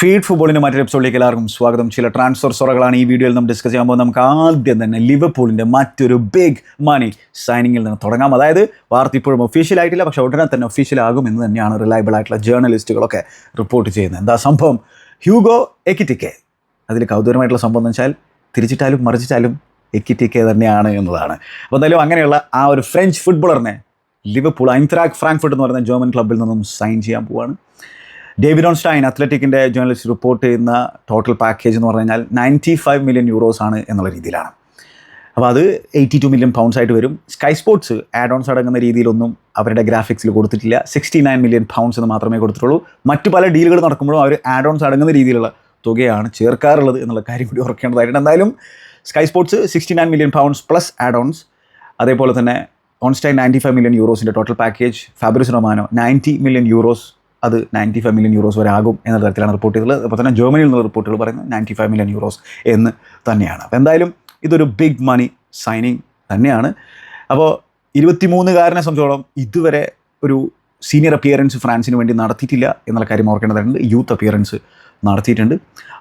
Feed ഫുട്ബോളിന്റെ മറ്റൊരു എപ്പിസോഡിലേക്ക് എല്ലാവർക്കും സ്വാഗതം. ചില ട്രാൻസ്ഫർ സൊറകളാണ് ഈ വീഡിയോയിൽ നമ്മൾ ഡിസ്കസ് ചെയ്യാൻ പോകുന്നത്. നമുക്ക് ആദ്യം തന്നെ ലിവർപൂളിന്റെ മറ്റൊരു ബിഗ് മണി സൈനിങ്ങിൽ നിന്ന് തുടങ്ങാം. അതായത് വാർത്ത ഇപ്പോഴും ഒഫീഷ്യൽ ആയിട്ടില്ല പക്ഷേ ഉടനെ തന്നെ ഒഫീഷ്യൽ ആകും എന്ന് തന്നെയാണ് റിലയബിൾ ആയിട്ടുള്ള ജേർണലിസ്റ്റുകളൊക്കെ റിപ്പോർട്ട് ചെയ്യുന്നത്. എന്താ സംഭവം? Hugo Ekitike. അതിൽ കൗതുകരമായിട്ടുള്ള സംഭവം എന്ന് വെച്ചാൽ തിരിച്ചിട്ടാലും മറിച്ചിട്ടാലും എക്കിറ്റിക്കെ തന്നെയാണ് എന്നതാണ്. അപ്പോൾ എന്തായാലും അങ്ങനെയുള്ള ആ ഒരു ഫ്രഞ്ച് ഫുട്ബോളറിനെ ലിവർപൂൾ ഐൻത്രാക് ഫ്രാങ്ക്ഫർട്ട് എന്ന് പറയുന്ന ജർമ്മൻ ക്ലബിൽ നിന്നും സൈൻ ചെയ്യാൻ പോവാണ്. ഡേവിഡ് ഓൺ സ്റ്റൈൻ അത്ലറ്റിക്കിന്റെ ജേർണലിസ്റ്റ് റിപ്പോർട്ട് ചെയ്യുന്ന ടോട്ടൽ പാക്കേജ് എന്ന് പറഞ്ഞു കഴിഞ്ഞാൽ നയന്റി ഫൈവ് മില്യൺ യൂറോസ് ആണ് എന്നുള്ള രീതിയിലാണ്. അപ്പോൾ അത് എയ്റ്റി ടു മില്യൺ പൗണ്ട്സ് ആയിട്ട് വരും. സ്കൈ സ്പോർട്സ് ആഡ് ഓൺസ് അടങ്ങുന്ന രീതിയിലൊന്നും അവരുടെ ഗ്രാഫിക്സിൽ കൊടുത്തിട്ടില്ല. സിക്സ്റ്റി നയൻ മില്യൺ പൗണ്ട്സ് എന്ന് മാത്രമേ കൊടുത്തിട്ടുള്ളൂ. മറ്റു പല ഡീലുകൾ നടക്കുമ്പോഴും അവർ ആഡ് ഓൺസ് അടങ്ങുന്ന രീതിയിലുള്ള തുകയാണ് ചേർക്കാറുള്ളത് എന്നുള്ള കാര്യം കൂടി ഓർക്കേണ്ടതായിട്ടുണ്ട് എന്തായാലും Sky Sports sixty nine million pounds plus add-ons അതേപോലെ തന്നെ Ornstein ninety five million യൂറോസിന്റെ total package Fabrice Romano ninety million euros അത് നയന്റി ഫൈവ് മില്യൺ യൂറോസ് വരെ ആകും എന്ന തരത്തിലാണ് റിപ്പോർട്ട് ചെയ്തത് അപ്പോൾ തന്നെ ജർമ്മനിയിൽ നിന്നുള്ള റിപ്പോർട്ടുകൾ പറയുന്നത് നയന്റി ഫൈവ് മില്യൺ യൂറോസ് എന്ന് തന്നെയാണ്. അപ്പോൾ എന്തായാലും ഇതൊരു ബിഗ് മണി സൈനിങ് തന്നെയാണ്. അപ്പോൾ ഇരുപത്തിമൂന്നുകാരനെ സംബന്ധിച്ചോളം ഇതുവരെ ഒരു സീനിയർ അപ്പിയറൻസ് ഫ്രാൻസിന് വേണ്ടി നടത്തിയിട്ടില്ല എന്നുള്ള കാര്യം ഓർക്കേണ്ടതുണ്ട് യൂത്ത് അപ്പിയറൻസ് നടത്തിയിട്ടുണ്ട്.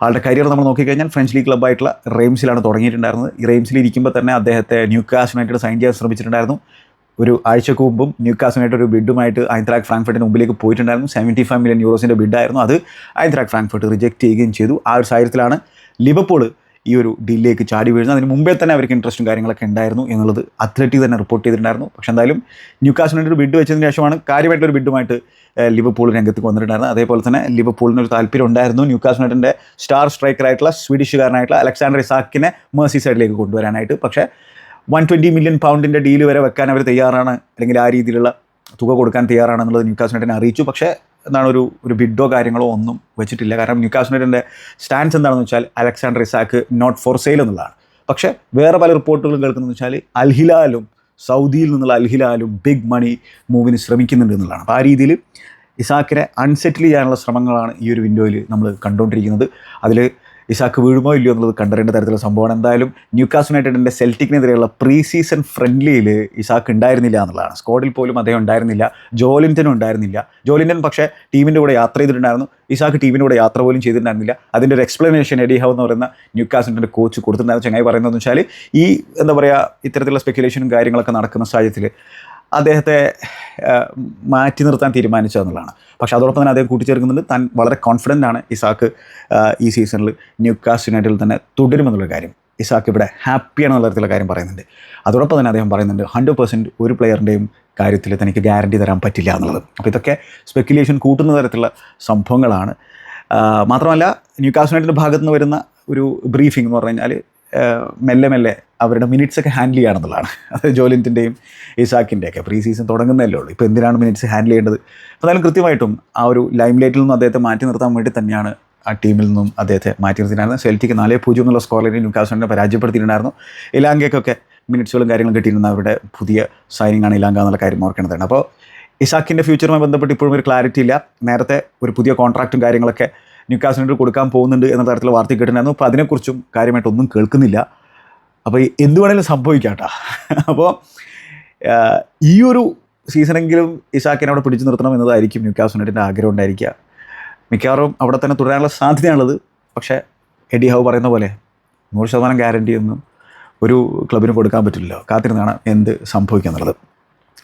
ആളുടെ കരിയർ നമ്മൾ നോക്കിക്കഴിഞ്ഞാൽ ഫ്രഞ്ച് ലീഗ് ക്ലബ്ബായിട്ടുള്ള റെയിംസിലാണ് തുടങ്ങിയിട്ടുണ്ടായിരുന്നത്. ഈ റെയിംസിൽ ഇരിക്കുമ്പോൾ തന്നെ അദ്ദേഹത്തെ ന്യൂ യുണൈറ്റഡ് സൈൻ ചെയ്യാൻ ശ്രമിച്ചിട്ടുണ്ടായിരുന്നു. ഒരു ആഴ്ചക്ക് മുമ്പും ന്യൂ കാസിനായിട്ട് ഒരു ബിഡുമായിട്ട് ഐന്ത്രാക് ഫ്രാങ്ക്ഫർട്ടിന് മുമ്പിലേക്ക് പോയിട്ടുണ്ടായിരുന്നു. സെവന്റി ഫൈവ് മില്യൺ യൂറോസിന്റെ ബിഡായിരുന്നു. അത് ഐന്ത്രാക് ഫ്രാങ്ക്ഫർട്ട് റിജക്റ്റ് ചെയ്യുകയും ചെയ്തു. ആ ഒരു സാഹചര്യത്തിലാണ് ലിവർപൂൾ ഈ ഒരു ഡീലിലേക്ക് ചാടി വീഴുന്നത്. അതിന് മുമ്പേ തന്നെ അവർക്ക് ഇൻട്രസ്റ്റും കാര്യങ്ങളൊക്കെ ഉണ്ടായിരുന്നു എന്നുള്ളത് അത്ലറ്റിക് തന്നെ റിപ്പോർട്ട് ചെയ്തിട്ടുണ്ടായിരുന്നു. പക്ഷേ എന്തായാലും ന്യൂ കാസിനായിട്ട് ഒരു ബിഡ് വെച്ചതിന് ശേഷമാണ് കാര്യമായിട്ടൊരു ബിഡുമായിട്ട് ലിവർപൂൾ രംഗത്ത് വന്നിട്ടുണ്ടായിരുന്നത്. അതേപോലെ തന്നെ ലിവർപൂളിന് ഒരു താല്പര്യം ഉണ്ടായിരുന്നു. ന്യൂ കാസിനായിട്ടിന്റെ സ്റ്റാർ സ്ട്രൈക്കറായിട്ടുള്ള സ്വീഡിഷുകാരനായിട്ടുള്ള അലക്സാണ്ടർ ഇസാക്കിനെ മേഴ്സി സൈഡിലേക്ക് കൊണ്ടുവരാനായിട്ട്. പക്ഷേ വൺ ട്വന്റി മില്യൺ പൗണ്ടിന്റെ ഡീൽ വരെ വെക്കാൻ അവർ തയ്യാറാണ്. അല്ലെങ്കിൽ ആ രീതിയിലുള്ള തുക കൊടുക്കാൻ തയ്യാറാണെന്നുള്ളത് ന്യൂക്കാസ് യുണൈറ്റഡിനെ അറിയിച്ചു. പക്ഷേ എന്താണ് ഒരു ഒരു ബിഡോ കാര്യങ്ങളോ ഒന്നും വെച്ചിട്ടില്ല. കാരണം ന്യൂക്കാസ് യുണൈറ്റഡിന്റെ സ്റ്റാൻസ് എന്താണെന്ന് വെച്ചാൽ Alexander Isak not for sale എന്നുള്ളതാണ്. പക്ഷേ വേറെ പല റിപ്പോർട്ടുകളും കേൾക്കുന്നതെന്ന് വെച്ചാൽ അൽഹിലാലും സൗദിയിൽ നിന്നുള്ള അൽഹിലാലും ബിഗ് മണി മൂവിന് ശ്രമിക്കുന്നുണ്ട് എന്നുള്ളതാണ്. അപ്പോൾ ആ രീതിയിൽ ഇസാക്കിനെ അൺസെറ്റിൽ ചെയ്യാനുള്ള ശ്രമങ്ങളാണ് ഈ ഒരു വിൻഡോയിൽ നമ്മൾ കണ്ടുകൊണ്ടിരിക്കുന്നത്. അതിൽ ഇസാക്ക് വീഴുമോ ഇല്ലയോ എന്നുള്ളത് കണ്ടറിയേണ്ട തരത്തിലുള്ള സംഭവമാണ്. എന്തായാലും ന്യൂകാസ് യുണൈറ്റഡിന്റെ സെൽറ്റിക്കിനെതിരെയുള്ള പ്രീ സീസൺ ഫ്രണ്ട്ലിയിൽ ഇസാക്ക് ഉണ്ടായിരുന്നില്ല എന്നുള്ളതാണ്. സ്ക്വാഡിൽ പോലും അദ്ദേഹം ഉണ്ടായിരുന്നില്ല. ജോലിന്റനും ഉണ്ടായിരുന്നില്ല. ജോലിന്റൻ പക്ഷേ ടീമിന്റെ കൂടെ യാത്ര ചെയ്തിട്ടുണ്ടായിരുന്നു. ഇസാക്ക് ടീമിന്റെ കൂടെ യാത്ര പോലും ചെയ്തിട്ടുണ്ടായിരുന്നില്ല. അതിന്റെ ഒരു എക്സ്പ്ലനേഷൻ എഡി ഹൗ എന്ന് പറയുന്ന ന്യൂക്കാസിന്റെ കോച്ച് കൊടുത്തിട്ടുണ്ടായിരുന്നു. ചങ്ങായി പറയുന്നതെന്ന് വെച്ചാൽ ഈ എന്താ പറയുക ഇത്തരത്തിലുള്ള സ്പെക്കുലേഷനും കാര്യങ്ങളൊക്കെ നടക്കുന്ന സാഹചര്യത്തിൽ അദ്ദേഹത്തെ മാറ്റി നിർത്താൻ തീരുമാനിച്ചു എന്നുള്ളതാണ്. പക്ഷേ അതോടൊപ്പം തന്നെ അദ്ദേഹം കൂട്ടിച്ചേർക്കുന്നുണ്ട്. താൻ വളരെ കോൺഫിഡന്റ് ആണ് ഇസാക്ക് ഈ സീസണിൽ ന്യൂ കാസ്റ്റ് യുണൈറ്റഡിൽ തന്നെ തുടരുമെന്നുള്ള കാര്യം. ഇസാക്ക് ഇവിടെ ഹാപ്പിയാണെന്നുള്ള തരത്തിലുള്ള കാര്യം പറയുന്നുണ്ട്. അതോടൊപ്പം തന്നെ അദ്ദേഹം പറയുന്നുണ്ട് ഹൺഡ്രഡ് പെർസെന്റ് ഒരു പ്ലെയറിന്റെയും കാര്യത്തിൽ തനിക്ക് ഗ്യാരണ്ടി തരാൻ പറ്റില്ല എന്നുള്ളത്. അപ്പോൾ ഇതൊക്കെ സ്പെക്കുലേഷൻ കൂട്ടുന്ന തരത്തിലുള്ള സംഭവങ്ങളാണ്. മാത്രമല്ല ന്യൂ കാസ്റ്റ് യുണൈറ്റഡിന്റെ ഭാഗത്തുനിന്ന് വരുന്ന ഒരു ബ്രീഫിംഗ് എന്ന് പറഞ്ഞു കഴിഞ്ഞാൽ മെല്ലെ മെല്ലെ അവരുടെ മിനിറ്റ്സ് ഒക്കെ ഹാൻഡിൽ ചെയ്യുകയാണെന്നുള്ളതാണ് അത് ജോലിന്റിന്റെയും ഇസാക്കിന്റെ ഒക്കെ പ്രീ സീസൺ തുടങ്ങുന്നതല്ലേ ഉള്ളൂ. ഇപ്പോൾ എന്തിനാണ് മിനിറ്റ്സ് ഹാൻഡിൽ ചെയ്യേണ്ടത്? എന്നാലും കൃത്യമായിട്ടും ആ ഒരു ലൈം ലൈറ്റിൽ നിന്നും അദ്ദേഹത്തെ മാറ്റി നിർത്താൻ വേണ്ടി തന്നെയാണ് ആ ടീമിൽ നിന്നും അദ്ദേഹത്തെ മാറ്റി നിർത്തിയിട്ടുണ്ടായിരുന്നു സെൽറ്റിക്ക് നാല് പൂജ്യം എന്നുള്ള സ്കോർ ലൈനിൽ ന്യൂക്കാസിനെ പരാജയപ്പെടുത്തിയിട്ടുണ്ടായിരുന്നു. ഇലാങ്കയ്ക്കൊക്കെ മിനിറ്റ്സുകളും കാര്യങ്ങളും കിട്ടിയിരുന്ന അവരുടെ പുതിയ സൈനിങ് ആണ് ഇലാങ്ക എന്നുള്ള കാര്യം ഓർക്കേണ്ടതാണ് അപ്പോൾ ഇസാക്കിന്റെ ഫ്യൂച്ചറുമായി ബന്ധപ്പെട്ട് ഇപ്പോഴും ഒരു ക്ലാരിറ്റി ഇല്ല. നേരത്തെ ഒരു പുതിയ കോൺട്രാക്റ്റും കാര്യങ്ങളൊക്കെ ന്യൂക്കാസിനോട് കൊടുക്കാൻ പോകുന്നുണ്ട് എന്ന തരത്തിലുള്ള വാർത്ത കേട്ടിട്ടുണ്ടായിരുന്നു. അപ്പോൾ അതിനെക്കുറിച്ചും കാര്യമായിട്ടൊന്നും കേൾക്കുന്നില്ല. അപ്പോൾ എന്തു വേണേലും സംഭവിക്കാം കേട്ടോ അപ്പോൾ ഈ ഒരു സീസണെങ്കിലും ഇസാക്കിനെ അവിടെ പിടിച്ചു നിർത്തണം എന്നതായിരിക്കും ന്യൂക്കാസ് യുണൈറ്റഡിന്റെ ആഗ്രഹം ഉണ്ടായിരിക്കുക. മിക്കവാറും അവിടെ തന്നെ തുടരാനുള്ള സാധ്യതയാണുള്ളത്. പക്ഷേ എഡി ഹൗ പറയുന്ന പോലെ നൂറ് ശതമാനം ഗ്യാരണ്ടി ഒന്നും ഒരു ക്ലബിന് കൊടുക്കാൻ പറ്റില്ലല്ലോ. കാത്തിരുന്നാണ് എന്ത് സംഭവിക്കുക എന്നുള്ളത്.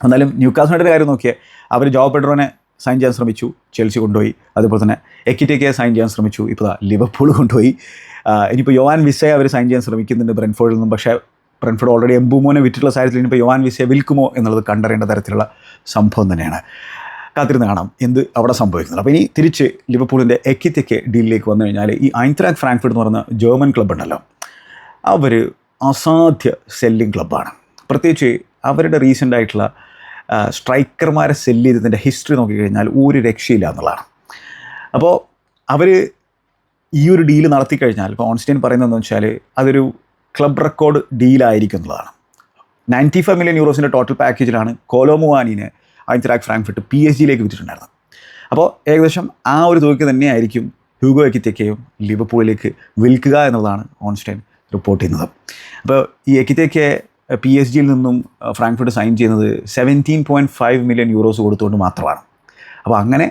എന്നാലും ന്യൂക്കാസ് യുണൈറ്റഡ് കാര്യം നോക്കിയാൽ അവർ ജോബ് പെഡ്രോനെ സൈൻ ചെയ്യാൻ ശ്രമിച്ചു ചെൽസി കൊണ്ടുപോയി. അതുപോലെ തന്നെ എക്കിറ്റേക്ക് സൈൻ ചെയ്യാൻ ശ്രമിച്ചു. ഇപ്പോൾ ലിവർപൂൾ കൊണ്ടുപോയി. ഇനിയിപ്പോൾ യോവാൻ വിസയെ അവർ സൈൻ ചെയ്യാൻ ശ്രമിക്കുന്നുണ്ട് ബ്രൻഫോർഡിൽ നിന്നും. പക്ഷേ ബ്രൻഫോർഡ് ഓൾറെഡി എംബുമോനെ വിറ്റുള്ള സാഹചര്യത്തിൽ ഇനിയിപ്പോൾ യോവാൻ വിസയെ വിൽക്കുമോ എന്നുള്ളത് കണ്ടറിയേണ്ട തരത്തിലുള്ള സംഭവം തന്നെയാണ്. കാത്തിരുന്ന് കാണാം എന്ത് അവിടെ സംഭവിക്കുന്നത്. അപ്പോൾ ഇനി തിരിച്ച് ലിവർപൂളിന്റെ എക്കിത്തേക്ക് ഡീലിലേക്ക് വന്നു കഴിഞ്ഞാൽ ഈ ഐൻത്രാക് ഫ്രാങ്ക്ഫർട്ട് എന്ന് പറയുന്ന ജർമ്മൻ ക്ലബ്ബ് ഉണ്ടല്ലോ അവർ അസാധ്യ സെല്ലിംഗ് ക്ലബ്ബാണ് പ്രത്യേകിച്ച് അവരുടെ റീസെന്റ് ആയിട്ടുള്ള സ്ട്രൈക്കർമാരെ സെല്ല് ചെയ്തതിന്റെ ഹിസ്റ്ററി നോക്കിക്കഴിഞ്ഞാൽ ഒരു രക്ഷയില്ല എന്നുള്ളതാണ്. അപ്പോൾ അവർ ഈ ഒരു ഡീൽ നടത്തി കഴിഞ്ഞാൽ ഇപ്പോൾ ഓൺസ്റ്റൈൻ പറയുന്നതെന്ന് വെച്ചാൽ അതൊരു ക്ലബ് റെക്കോർഡ് ഡീലായിരിക്കും എന്നുള്ളതാണ്. നയന്റി ഫൈവ് മില്യൺ യൂറോസിന്റെ ടോട്ടൽ പാക്കേജിലാണ് കോലോമുവാനിനെ ഐൻത്രാക് ഫ്രാങ്ക്ഫർട്ട് പി എസ് ജിയിലേക്ക് വിറ്റിട്ടുണ്ടായിരുന്നത്. അപ്പോൾ ഏകദേശം ആ ഒരു തുകയ്ക്ക് തന്നെയായിരിക്കും ഹ്യൂഗോ എക്കിത്തേക്കയും ലിവർപൂളിലേക്ക് വിൽക്കുക എന്നുള്ളതാണ് ഓൺസ്റ്റൈൻ റിപ്പോർട്ട് ചെയ്യുന്നത്. അപ്പോൾ ഈ എക്കിത്തേക്ക് പി എസ് ജിയിൽ നിന്നും ഫ്രാങ്ക്ഫർട്ട് സൈൻ ചെയ്യുന്നത് seventeen point five million euros കൊടുത്തുകൊണ്ട് മാത്രമാണ്. അപ്പോൾ അങ്ങനെ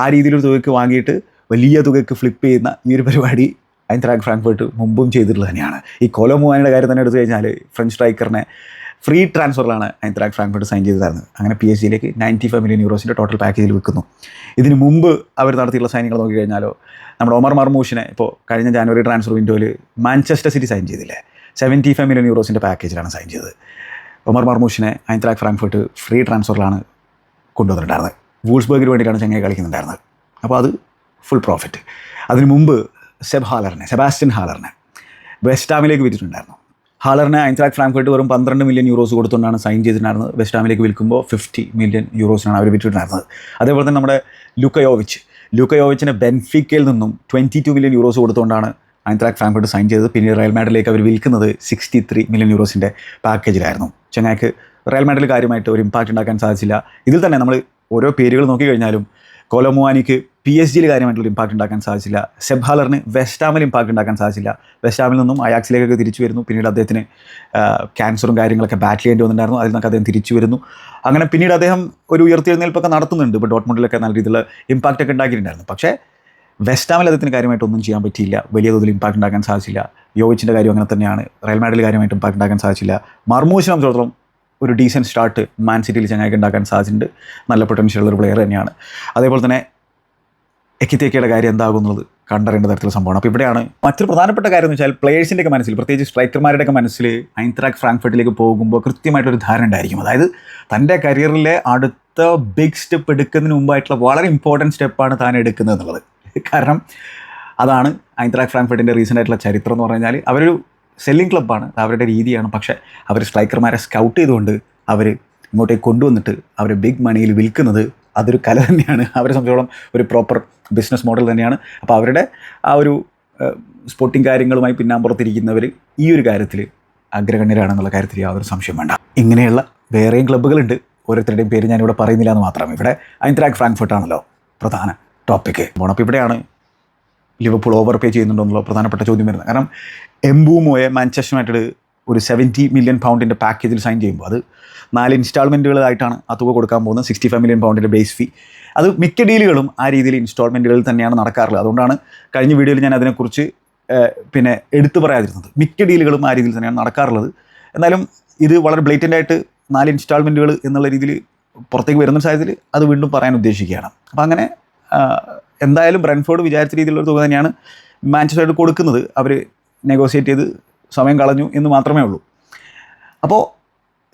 ആ രീതിയിലൊരു തുകയ്ക്ക് വാങ്ങിയിട്ട് വലിയ തുകയ്ക്ക് ഫ്ലിപ്പ് ചെയ്യുന്ന ഈ ഒരു പരിപാടി ഐൻത്രാഗ് ഫ്രാങ്ക്ഫർട്ട് മുമ്പും ചെയ്തിട്ടുള്ളത് തന്നെയാണ്. ഈ കൊലോമുവാനിയുടെ കാര്യം തന്നെ എടുത്തു കഴിഞ്ഞാൽ ഫ്രഞ്ച് സ്ട്രൈക്കറിനെ ഫ്രീ ട്രാൻസ്ഫറിലാണ് ഐൻത്രാഗ് ഫ്രാങ്ക്ഫർട്ട് സൈൻ ചെയ്ത് തരുന്നത്. അങ്ങനെ പി എസ് ജിയിലേക്ക് നയന്റി ഫൈവ് മില്യൺ യൂറോസിന്റെ ടോട്ടൽ പാക്കേജിൽ വിൽക്കുന്നു. ഇതിന് മുമ്പ് അവർ നടത്തിയിട്ടുള്ള സൈനികൾ നോക്കിക്കഴിഞ്ഞാലോ നമ്മുടെ ഒമർ മർമൂഷിനെ ഇപ്പോൾ കഴിഞ്ഞ ജാനുവരി ട്രാൻസ്ഫർ വിൻഡോയിൽ മാഞ്ചസ്റ്റർ സിറ്റി സൈൻ ചെയ്തില്ലേ? സെവന്റി ഫൈവ് മില്യൺ യൂറോസിന്റെ പാക്കേജിലാണ് സൈൻ ചെയ്തത്. ഒമർ മർമൂഷിനെ ഐൻത്രാഗ് ഫ്രാങ്ക്ഫർട്ട് ഫ്രീ ട്രാൻസ്ഫറിലാണ് കൊണ്ടുവന്നിട്ടുണ്ടായിരുന്നത്. വൂൾസ്ബർഗിന് വേണ്ടിയിട്ടാണ് ചങ്ങായി കളിക്കുന്നുണ്ടായിരുന്നത്. അപ്പോൾ അത് ഫുൾ പ്രോഫിറ്റ് അതിന് മുമ്പ് സെബ് ഹാലറിനെ സെബാസ്റ്റ്യൻ ഹാലറിനെ വെസ്റ്റാമിലേക്ക് വിറ്റിട്ടുണ്ടായിരുന്നു. ഹാലറിനെ ഐൻത്രാക് ഫ്രാങ്ക്ഫർട്ട് വെറും പന്ത്രണ്ട് മില്യൺ യൂറോസ് കൊടുത്തുകൊണ്ടാണ് സൈൻ ചെയ്തിട്ടുണ്ടായിരുന്നത്. വെസ്റ്റാമിലേക്ക് വിൽക്കുമ്പോൾ ഫിഫ്റ്റി മില്യൺ യൂറോസിനാണ് അവർ വിറ്റിട്ടുണ്ടായിരുന്നത്. അതേപോലെ തന്നെ നമ്മുടെ ലുക്കയോവിച്ച്. ലുക്കയോവിച്ചിനെ ബെൻഫിക്കയിൽ നിന്നും ട്വന്റി ടു മില്യൺ യൂറോസ് കൊടുത്തുകൊണ്ടാണ് ഐൻത്രാക് ഫ്രാങ്ക്ഫർട്ട് സൈൻ ചെയ്തത്. പിന്നീട് റയൽ മാഡ്രിലേക്ക് അവർ വിൽക്കുന്നത് സിക്സ്റ്റി ത്രീ മില്യൺ യൂറോസിന്റെ പാക്കേജിലായിരുന്നു ചെങ്ങായ്ക്ക് റയൽ മാഡ്രിൽ കാര്യമായിട്ട് ഒരു ഇമ്പാക്റ്റ് ഉണ്ടാക്കാൻ സാധിച്ചില്ല. ഇതിൽ തന്നെ നമ്മൾ ഓരോ പേരുകൾ നോക്കിക്കഴിഞ്ഞാലും കോലോമുവാനിക്ക് പി എസ് ജിയിൽ കാര്യമായിട്ടുള്ള ഇമ്പാക്റ്റ് ഉണ്ടാക്കാൻ സാധിച്ചില്ല. സെബ്ഹാലറിന് വെസ്റ്റാമിൽ ഇമ്പാക്റ്റ് ഉണ്ടാക്കാൻ സാധിച്ചില്ല. വെസ്റ്റാമിൽ നിന്നും അയാക്സിലേക്കൊക്കെ തിരിച്ചു വരുന്നു. പിന്നീട് അദ്ദേഹത്തിന് ക്യാൻസറും കാര്യങ്ങളൊക്കെ ബാറ്റ് ചെയ്യേണ്ടി വന്നിട്ടുണ്ടായിരുന്നു. അതിൽ നിന്നൊക്കെ അദ്ദേഹം തിരിച്ചു വരുന്നു. അങ്ങനെ പിന്നീട് അദ്ദേഹം ഒരു ഉയർത്തിയെഴുന്നേൽപ്പൊക്കെ നടത്തുന്നുണ്ട്. ഇപ്പോൾ ഡോട്ട്മുണ്ടിലൊക്കെ നല്ല രീതിയിലുള്ള ഇമ്പാക്റ്റ് ഒക്കെ ഉണ്ടാക്കിയിട്ടുണ്ടായിരുന്നു. പക്ഷേ വെസ്റ്റാമിൽ അദ്ദേഹത്തിന് കാര്യമായിട്ടൊന്നും ചെയ്യാൻ പറ്റിയില്ല. വലിയ തോതിൽ ഇമ്പാക്ട് ഉണ്ടാക്കാൻ സാധിച്ചില്ല. യോവിച്ചിന്റെ കാര്യം അങ്ങനെ തന്നെയാണ്. റയൽ മാഡിൽ കാര്യമായിട്ട് ഇമ്പാക്ട് ഉണ്ടാക്കാൻ സാധിച്ചില്ല. മർമൂശിനെ സംബന്ധിച്ചിടത്തോളം ഒരു ഡീസന്റ് സ്റ്റാർട്ട് മാൻ സിറ്റിയിൽ ചങ്ങായിക്ക് ഉണ്ടാക്കാൻ സാധിച്ചിട്ടുണ്ട്. നല്ല പൊട്ടൻഷ്യൽ ഒരു പ്ലെയർ തന്നെയാണ്. അതേപോലെ തന്നെ എക്കിത്തേക്കയുടെ കാര്യം എന്താകുന്നത് കണ്ടറിയേണ്ട തരത്തിലുള്ള സംഭവമാണ്. അപ്പോൾ ഇവിടെയാണ് മറ്റൊരു പ്രധാനപ്പെട്ട കാര്യം എന്ന് വെച്ചാൽ പ്ലേഴ്സിന്റെയൊക്കെ മനസ്സിൽ പ്രത്യേകിച്ച് സ്ട്രൈക്കർമാരുടെയൊക്കെ മനസ്സിൽ ഐൻത്രാക് ഫ്രാങ്ക്ഫർട്ടിലേക്ക് പോകുമ്പോൾ കൃത്യമായിട്ടൊരു ധാരണ ഉണ്ടായിരിക്കും. അതായത് തന്റെ കരിയറിലെ അടുത്ത ബിഗ് സ്റ്റെപ്പ് എടുക്കുന്നതിന് മുമ്പായിട്ടുള്ള വളരെ ഇമ്പോർട്ടന്റ് സ്റ്റെപ്പാണ് താൻ എടുക്കുന്നത് എന്നുള്ളത്. കാരണം അതാണ് ഐന്ത്രാക് ഫ്രാങ്ക്ഫർട്ടിന്റെ റീസെന്റ് ആയിട്ടുള്ള ചരിത്രം എന്ന് പറഞ്ഞു കഴിഞ്ഞാൽ അവരൊരു സെല്ലിംഗ് ക്ലബ്ബാണ് അവരുടെ രീതിയാണ്. പക്ഷേ അവർ സ്ട്രൈക്കർമാരെ സ്കൗട്ട് ചെയ്തുകൊണ്ട് അവർ ഇങ്ങോട്ടേക്ക് കൊണ്ടുവന്നിട്ട് അവർ ബിഗ് മണിയിൽ വിൽക്കുന്നത് അതൊരു കല തന്നെയാണ്. അവരെ സംബന്ധിച്ചോളം ഒരു പ്രോപ്പർ ബിസിനസ് മോഡൽ തന്നെയാണ്. അപ്പോൾ അവരുടെ ആ ഒരു സ്പോർട്ടിംഗ് കാര്യങ്ങളുമായി പിന്നാമ്പുറത്തിരിക്കുന്നവർ ഈ ഒരു കാര്യത്തിൽ അഗ്രഗണ്യരാണെന്നുള്ള കാര്യത്തിൽ യാതൊരു സംശയം വേണ്ട. ഇങ്ങനെയുള്ള വേറെയും ക്ലബ്ബുകളുണ്ട് ഓരോരുത്തരുടെയും പേര് ഞാനിവിടെ പറയുന്നില്ല എന്ന് മാത്രം. ഇവിടെ ഐൻത്രാക് ഫ്രാങ്ക്ഫർട്ടാണല്ലോ പ്രധാന. ടോപ്പിക്ക് പോകണം ഇവിടെയാണ് ലിവർപൂൾ ഓവർ പേ ചെയ്യുന്നുണ്ടോ എന്നുള്ള പ്രധാനപ്പെട്ട ചോദ്യം വരുന്നത്. കാരണം എംബൂമോയെ മാഞ്ചസ്റ്റർ യുണൈറ്റഡ് ഒരു സെവന്റി മില്യൺ പൗണ്ടിന്റെ പാക്കേജിൽ സൈൻ ചെയ്യുമ്പോൾ അത് നാല് ഇൻസ്റ്റാൾമെന്റുകളായിട്ടാണ് ആ തുക കൊടുക്കാൻ പോകുന്നത്. സിക്സ്റ്റി ഫൈവ് മില്യൺ പൗണ്ടിന്റെ ബേസ് ഫീ അത് മിക്ക ഡീലുകളും ആ രീതിയിൽ ഇൻസ്റ്റാൾമെന്റുകളിൽ തന്നെയാണ് നടക്കാറുള്ളത്. അതുകൊണ്ടാണ് കഴിഞ്ഞ വീഡിയോയിൽ ഞാൻ അതിനെക്കുറിച്ച് പിന്നെ എടുത്തു പറയാതിരുന്നത്. മിക്ക ഡീലുകളും ആ രീതിയിൽ തന്നെയാണ് നടക്കാറുള്ളത്. എന്നാലും ഇത് വളരെ ബ്ലേറ്റന്റായിട്ട് നാല് ഇൻസ്റ്റാൾമെന്റുകൾ എന്നുള്ള രീതിയിൽ പുറത്തേക്ക് വരുന്ന സാഹചര്യത്തിൽ അത് വീണ്ടും പറയാൻ ഉദ്ദേശിക്കുകയാണ്. അപ്പോൾ അങ്ങനെ എന്തായാലും ബ്രൻഫോർഡ് വിചാരിച്ച രീതിയിലുള്ള തുക തന്നെയാണ് മാഞ്ചസ്റ്റർ കൊടുക്കുന്നത്. അവർ നെഗോസിയേറ്റ് ചെയ്ത് സമയം കളഞ്ഞു എന്ന് മാത്രമേ ഉള്ളൂ. അപ്പോൾ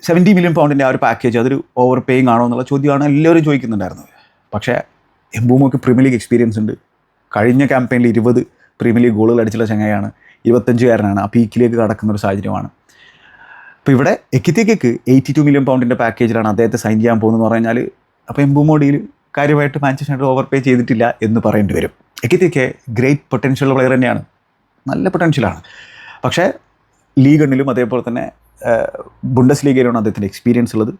സെവന്റി മില്യൺ പൗണ്ടിന്റെ ആ ഒരു പാക്കേജ് അതൊരു ഓവർ പേയിങ് ആണോ എന്നുള്ള ചോദ്യമാണ് എല്ലാവരും ചോദിക്കുന്നുണ്ടായിരുന്നത്. പക്ഷേ എംബൂമോക്ക് പ്രീമിയർ ലീഗ് എക്സ്പീരിയൻസ് ഉണ്ട്. കഴിഞ്ഞ ക്യാമ്പയിനിൽ ഇരുപത് പ്രീമിയർ ലീഗ് ഗോളുകൾ അടിച്ചുള്ള ചങ്ങായാണ് ഇരുപത്തഞ്ചുകാരനാണ്. ആ പീക്കിലേക്ക് കടക്കുന്ന ഒരു സാഹചര്യമാണ്. അപ്പോൾ ഇവിടെ എക്കിത്തേക്ക് എയ്റ്റി ടു മില്യൺ പൗണ്ടിന്റെ പാക്കേജിലാണ് അദ്ദേഹത്തെ സൈൻ ചെയ്യാൻ പോകുന്നതെന്ന് പറഞ്ഞാൽ അപ്പോൾ എംബൂമോ ഡീൽ കാര്യമായിട്ട് മാഞ്ചസ്റ്റർ ഓവർ പേ ചെയ്തിട്ടില്ല എന്ന് പറയേണ്ടി വരും. എക്കിത്തിയൊക്കെ ഗ്രേറ്റ് പൊട്ടൻഷ്യൽ പ്ലെയർ തന്നെയാണ്. നല്ല പൊട്ടൻഷ്യലാണ് പക്ഷേ ലീഗ് അതേപോലെ തന്നെ ബുണ്ടസ് ലീഗയിലാണ് അദ്ദേഹത്തിന്റെ എക്സ്പീരിയൻസ് ഉള്ളത്.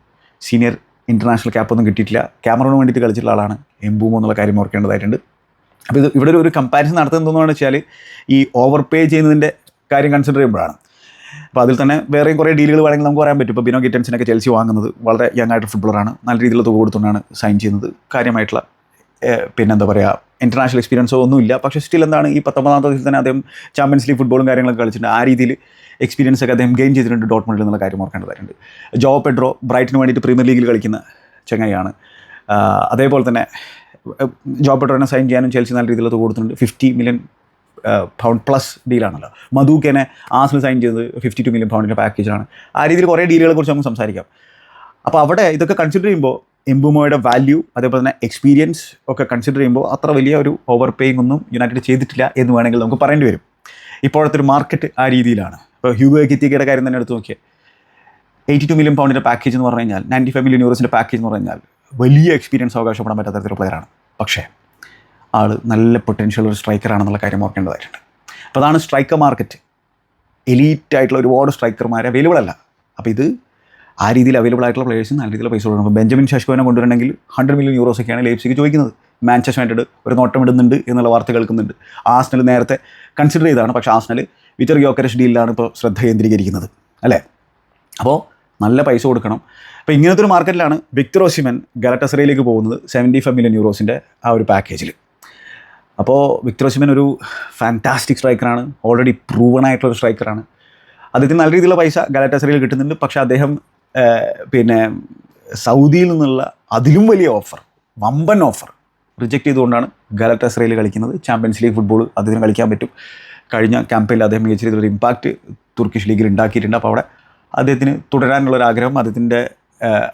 സീനിയർ ഇന്റർനാഷണൽ ക്യാപ്പൊന്നും കിട്ടിയിട്ടില്ല. ക്യാമറോന് വേണ്ടിയിട്ട് കളിച്ചിട്ടുള്ള ആളാണ്. എംബൂമോ എന്നുള്ള കാര്യം ഓർക്കേണ്ടതായിട്ടുണ്ട്. അപ്പോൾ ഇത് ഇവിടെ ഒരു കമ്പാരിസൺ നടത്തുന്നതെന്ന് വെച്ചാൽ ഈ ഓവർ പേ ചെയ്യുന്നതിന്റെ കാര്യം കൺസിഡർ ചെയ്യുമ്പോഴാണ്. അപ്പോൾ അതിൽ തന്നെ വേറെയും കുറേ ഡീലുകൾ വേണമെങ്കിൽ നമുക്ക് പറയാൻ പറ്റും. ഇപ്പോൾ ബിനോ ഗിറ്റൻസിനൊക്കെ ചെൽസി വാങ്ങുന്നത് വളരെ യങ് ആയിട്ട് ഫുട്ബോളറാണ് നല്ല രീതിയിലുള്ള തുക കൊടുത്തുകൊണ്ടാണ് സൈൻ ചെയ്യുന്നത്. കാര്യമായിട്ടുള്ള പിന്നെന്താ പറയുക ഇന്റർനാഷണൽ എക്സ്പീരിയൻസോ ഒന്നുമില്ല പക്ഷേ സ്റ്റിൽ എന്താണ് ഈ പത്തൊമ്പതാം തീയതി തന്നെ അദ്ദേഹം ചാമ്പ്യൻസ് ലീഗ് ഫുട്ബോളും കാര്യങ്ങളൊക്കെ കളിച്ചിട്ടുണ്ട്. ആ രീതിയിൽ എക്സ്പീരിയൻസ് ഒക്കെ അദ്ദേഹം ഗെയിൻ ചെയ്തിട്ടുണ്ട് ഡോട്ട്മണ്ടിൽ എന്നുള്ള കാര്യം ഓർക്കേണ്ടതായിട്ടുണ്ട് ജോ പെഡ്രോ ബ്രൈറ്റിന് വേണ്ടിയിട്ട് പ്രീമിയർ ലീഗിൽ കളിക്കുന്ന ചങ്ങായിയാണ്. അതേപോലെ തന്നെ ജോ പെഡ്രോനെ സൈൻ ചെയ്യാനും ചെൽസി നല്ല രീതിയിലുള്ള തുക കൊടുത്തിട്ടുണ്ട്. ഫിഫ്റ്റി മില്യൺ പൗണ്ട് പ്ലസ് ഡീലാണല്ലോ മധുക്കനെ ആസിൽ സൈൻ ചെയ്തത് ഫിഫ്റ്റി ടു മില്യൺ പൗണ്ടിന്റെ പാക്കേജാണ് ആ രീതിയിൽ കുറേ ഡീലുകളെ കുറിച്ച് നമുക്ക് സംസാരിക്കാം. അപ്പോൾ അവിടെ ഇതൊക്കെ കൺസിഡർ ചെയ്യുമ്പോൾ എംബുമോയുടെ വാല്യൂ അതേപോലെ തന്നെ എക്സ്പീരിയൻസ് ഒക്കെ കൺസിഡർ ചെയ്യുമ്പോൾ അത്ര വലിയ ഒരു ഓവർ പേയിങ് ഒന്നും യുണൈറ്റഡ് ചെയ്തിട്ടില്ല എന്ന് വേണമെങ്കിൽ നമുക്ക് പറയേണ്ടി വരും. ഇപ്പോഴത്തെ ഒരു മാർക്കറ്റ് ആ രീതിയിലാണ്. ഇപ്പോൾ ഹ്യൂഗോ കിത്തിക്കയുടെ കാര്യം തന്നെ എടുത്ത് നോക്കിയാൽ എയ്റ്റി ടു മില്യൺ പൗണ്ടിന്റെ പാക്കേജ് എന്ന് പറഞ്ഞു കഴിഞ്ഞാൽ നയന്റി ഫൈവ് മില്യൺ യൂറോസിന്റെ പാക്കേജ് എന്ന് പറഞ്ഞു കഴിഞ്ഞാൽ വലിയ എക്സ്പീരിയൻസ് അവകാശപ്പെടാൻ പറ്റാത്ത തരത്തിലുള്ള പ്ലെയറാണ് പക്ഷേ ആൾ നല്ല പൊട്ടൻഷ്യൽ ഒരു സ്ട്രൈക്കറാണെന്നുള്ള കാര്യം ഓർക്കേണ്ടതായിട്ടുണ്ട് അപ്പോൾ അതാണ് സ്ട്രൈക്കർ മാർക്കറ്റ് എലീറ്റ് ആയിട്ടുള്ള ഒരുപാട് സ്ട്രൈക്കർമാർ അവൈലബിൾ അല്ല. അപ്പോൾ ഇത് ആ രീതിയിൽ അവൈലബിൾ ആയിട്ടുള്ള പ്ലേയേഴ്സിന് നല്ല രീതിയിൽ പൈസ കൊടുക്കണം. അപ്പോൾ ബെഞ്ചമിൻ ശശുവിനെ കൊണ്ടുവരണമെങ്കിൽ ഹൺഡ്രഡ് മില്യൺ യൂറോസ് ഒക്കെയാണ് ലേപ്സിക്ക് ചോദിക്കുന്നത്. മാഞ്ചസ്റ്റർ യുണൈറ്റഡ് ഒരു നോട്ടം ഇടുന്നുണ്ട് എന്നുള്ള വാർത്ത കേൾക്കുന്നുണ്ട്. ആസ്നൽ നേരത്തെ കൺസിഡർ ചെയ്തതാണ്. പക്ഷേ ആസ്നൽ വിറ്റർ യോക്കരഷ് ഡീലിലാണ് ഇപ്പോൾ ശ്രദ്ധ കേന്ദ്രീകരിക്കുന്നത്. അല്ലേ? അപ്പോൾ നല്ല പൈസ കൊടുക്കണം. അപ്പോൾ ഇങ്ങനത്തെ ഒരു മാർക്കറ്റിലാണ് വിക്ടർ ഓസിമൻ ഗലറ്റസറയിലേക്ക് പോകുന്നത്. സെവന്റി ഫൈവ് മില്യൺ യൂറോസിന്റെ ആ ഒരു പാക്കേജിൽ അപ്പോൾ വിക്ടർ ഓസിമൻ ഒരു ഫാന്റാസ്റ്റിക് സ്ട്രൈക്കറാണ് ഓൾറെഡി പ്രൂവൺ ആയിട്ടുള്ള സ്ട്രൈക്കറാണ് അദ്ദേഹത്തിന് നല്ല രീതിയിലുള്ള പൈസ ഗലാറ്റാസറിയിൽ കിട്ടുന്നുണ്ട്. പക്ഷേ അദ്ദേഹം പിന്നെ സൗദിയിൽ നിന്നുള്ള അതിലും വലിയ ഓഫർ വമ്പൻ ഓഫർ റിജക്റ്റ് ചെയ്തുകൊണ്ടാണ് ഗലാറ്റാസറയിൽ കളിക്കുന്നത്. ചാമ്പ്യൻസ് ലീഗ് ഫുട്ബോൾ അദ്ദേഹത്തിന് കളിക്കാൻ പറ്റും. കഴിഞ്ഞ ക്യാമ്പയിനിൽ അദ്ദേഹം മികച്ച രീതിയിലൊരു ഇമ്പാക്റ്റ് തുർക്കിഷ് ലീഗിൽ ഉണ്ടാക്കിയിട്ടുണ്ട്. അപ്പോൾ അവിടെ അദ്ദേഹത്തിന് തുടരാനുള്ള ഒരു ആഗ്രഹം അദ്ദേഹത്തിന്റെ